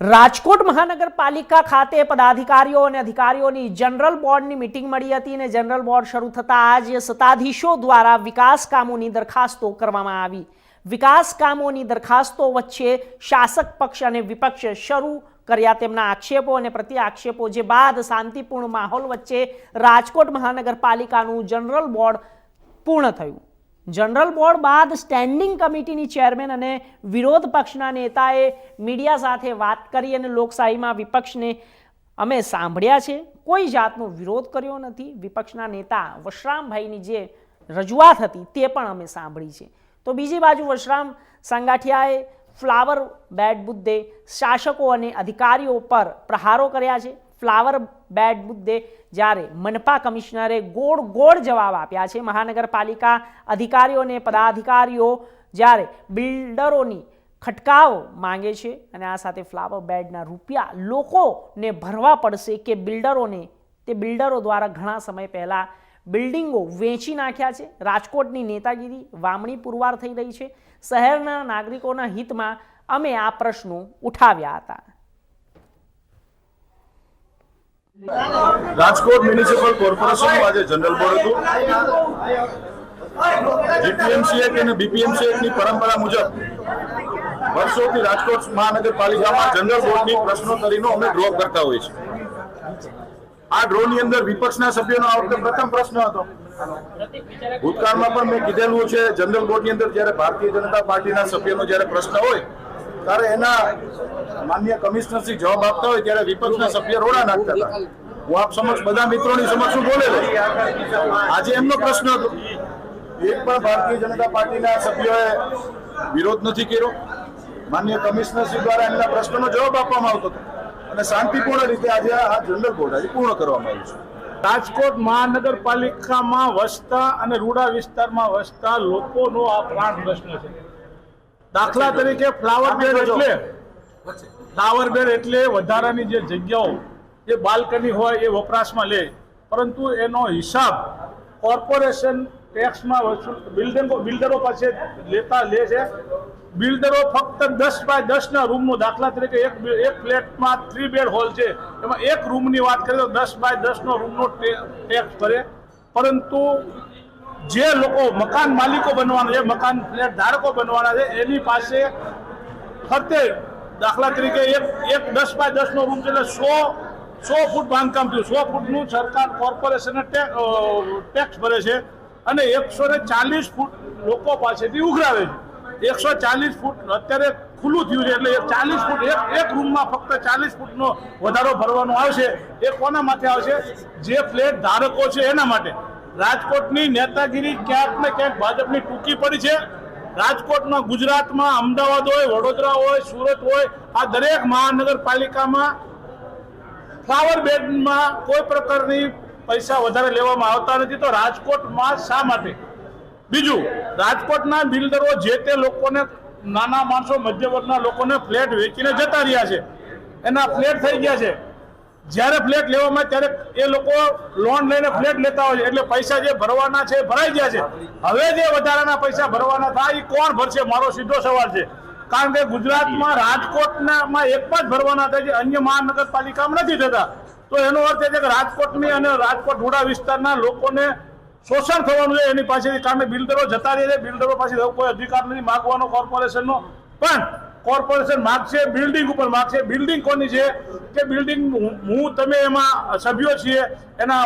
રાજકોટ મહાનગરપાલિકા ખાતે પદાધિકારીઓ અને અધિકારીઓની જનરલ બોર્ડની મિટિંગ મળી હતી અને જનરલ બોર્ડ શરૂ થતાં આજે સત્તાધીશો દ્વારા વિકાસ કામોની દરખાસ્તો કરવામાં આવી. વિકાસ કામોની દરખાસ્તો વચ્ચે શાસક પક્ષ અને વિપક્ષ શરૂ કર્યા તેમના આક્ષેપો અને પ્રતિ આક્ષેપો જે બાદ શાંતિપૂર્ણ માહોલ વચ્ચે રાજકોટ મહાનગરપાલિકાનું જનરલ બોર્ડ પૂર્ણ થયું. જનરલ બોર્ડ બાદ સ્ટેન્ડિંગ કમિટીની ચેરમેન અને વિરોધ પક્ષના નેતાએ મીડિયા સાથે વાત કરી અને લોકશાહીમાં વિપક્ષને અમે સાંભળ્યા છે. કોઈ જાતનો વિરોધ કર્યો નથી. વિપક્ષના નેતા વશરામભાઈની જે રજૂઆત હતી તે પણ અમે સાંભળી છે. તો બીજી બાજુ વશરામ સંગાઠિયાએ ફ્લાવર બેડ મુદ્દે શાસકો અને અધિકારીઓ પર પ્રહારો કર્યા છે. ફ્લાવર બેડ મુદ્દે જ્યારે મનપા કમિશનરે ગોળ ગોળ જવાબ આપ્યા છે. મહાનગરપાલિકા અધિકારીઓ અને પદાધિકારીઓ જ્યારે બિલ્ડરોની ખટકાવ માંગે છે અને આ સાથે ફ્લાવર બેડના રૂપિયા લોકોને ભરવા પડશે કે બિલ્ડરોને, તે બિલ્ડરો દ્વારા ઘણા સમય પહેલાં બિલ્ડિંગો વેચી નાખ્યા છે. રાજકોટની નેતાગીરી વામણી પુરવાર થઈ રહી છે. શહેરના નાગરિકોના હિતમાં અમે આ પ્રશ્નો ઉઠાવ્યા હતા. રાજકોટ મ્યુનિસિપલ કોર્પોરેશનનું આજે જનરલ બોર્ડ હતું. જીપીએમસી એક્ટ અને બીપીએમસી એક્ટની પરંપરા મુજબ વર્ષોથી રાજકોટ મહાનગરપાલિકામાં જનરલ બોર્ડની પ્રશ્નોત્તરીનો અમે ડ્રો કરતા હોઈએ છીએ. આ ડ્રોની અંદર વિપક્ષના સભ્યોનો આ વખતે પ્રથમ પ્રશ્ન હતો. ભૂતકાળમાં પણ મેં કીધેલું છે, જનરલ બોર્ડની અંદર જ્યારે ભારતીય જનતા પાર્ટીના સભ્યનો જ્યારે પ્રશ્ન હોય ત્યારે એના માન્ય કમિશનરશ્રી જવાબ આપતા હોય ત્યારે વિપક્ષના સભ્ય રોડા નાખતા હતા. હું આપ સમક્ષ બધા મિત્રોની સમક્ષ હું બોલેલો આજે એમનો પ્રશ્ન હતો. એક પણ ભારતીય જનતા પાર્ટીના સભ્યોએ વિરોધ નથી કર્યો. માન્ય કમિશનરશ્રી દ્વારા એમના પ્રશ્નનો જવાબ આપવામાં આવતો હતો. અને શાંતિપૂર્ણ રીતે આજે આ જનરલ બોર્ડ આજે પૂર્ણ કરવામાં આવ્યું છે. રાજકોટ મહાનગરપાલિકામાં વસતા અને રૂડા વિસ્તારમાં વસતા લોકોનો આ પ્રાણ પ્રશ્ન છે. દાખલા તરીકે ફ્લાવર બેડ એટલે ફ્લાવર બેડ એટલે વધારાની જે જગ્યાઓ જે બાલ્કની હોય એ વપરાશમાં લે. પરંતુ એનો હિસાબ કોર્પોરેશન ટેક્સમાં વસૂલ બિલ્ડરો બિલ્ડરો પાસે લેતા લે છે. બિલ્ડરો ફક્ત દસ બાય દસના રૂમનો દાખલા તરીકે એક એક ફ્લેટમાં થ્રી બેડ હોલ છે. એમાં એક રૂમની વાત કરીએ તો દસ બાય દસનો રૂમનો ટેક્સ ભરે. પરંતુ જે લોકો મકાન માલિકો બનવાના છે, મકાન ફ્લેટ ધારકો બનવાના છે, એની પાસે ફરતે દાખલા તરીકે એક એક દસ બાય દસનો રૂમ છે એટલે સો સો ફૂટ બાંધકામ થયું. સો ફૂટનું સરકાર કોર્પોરેશનને ટેક્સ ભરે છે અને એકસો ને ચાલીસ ફૂટ લોકો પાસેથી ઉઘરાવે છે. એકસો ચાલીસ ફૂટ અત્યારે ખુલ્લું થયું છે એટલે ચાલીસ ફૂટ, એક એક રૂમમાં ફક્ત ચાલીસ ફૂટનો વધારો ભરવાનો આવશે. એ કોના માટે આવશે? જે ફ્લેટ ધારકો છે એના માટે. રાજકોટની નેતાગીરી ક્યાંક ને ક્યાંક ભાજપની ટૂંકી પડી છે. રાજકોટમાં, ગુજરાતમાં, અમદાવાદ હોય, વડોદરા હોય, સુરત હોય, આ દરેક મહાનગરપાલિકામાં ફ્લાવર બેડમાં કોઈ પ્રકારની પૈસા વધારે લેવામાં આવતા નથી. તો રાજકોટમાં શા માટે? બીજું, રાજકોટના બિલ્ડરો જે તે લોકોને નાના માણસો, મધ્યવર્ગના લોકોને ફ્લેટ વેચીને જતા રહ્યા છે. એના ફ્લેટ થઈ ગયા છે. જ્યારે ફ્લેટ લેવામાં ત્યારે એ લોકો લોન લઈને ફ્લેટ લેતા હોય છે. એટલે પૈસા જે ભરવાના છે ભરાઈ ગયા છે. હવે જે વધારાના પૈસા ભરવાના થાય એ કોણ ભરશે? મારો સીધો સવાલ છે. કારણ કે ગુજરાતમાં રાજકોટનામાં એક જ ભરવાના થાય છે. અન્ય મહાનગરપાલિકામાં નથી થતા. તો એનો અર્થ એ છે કે રાજકોટની અને રાજકોટ રૂડા વિસ્તારના લોકોને શોષણ થવાનું છે એની પાસેથી. કારણ કે બિલ્ડરો જતા રહે છે. બિલ્ડરો પાસે કોઈ અધિકાર નથી. માગવાનો કોર્પોરેશનનો. પણ કોર્પોરેશન માગશે, બિલ્ડિંગ ઉપર માગશે. બિલ્ડિંગ કોની છે? કે બિલ્ડિંગ હું તમે એમાં સભ્યો છીએ, એના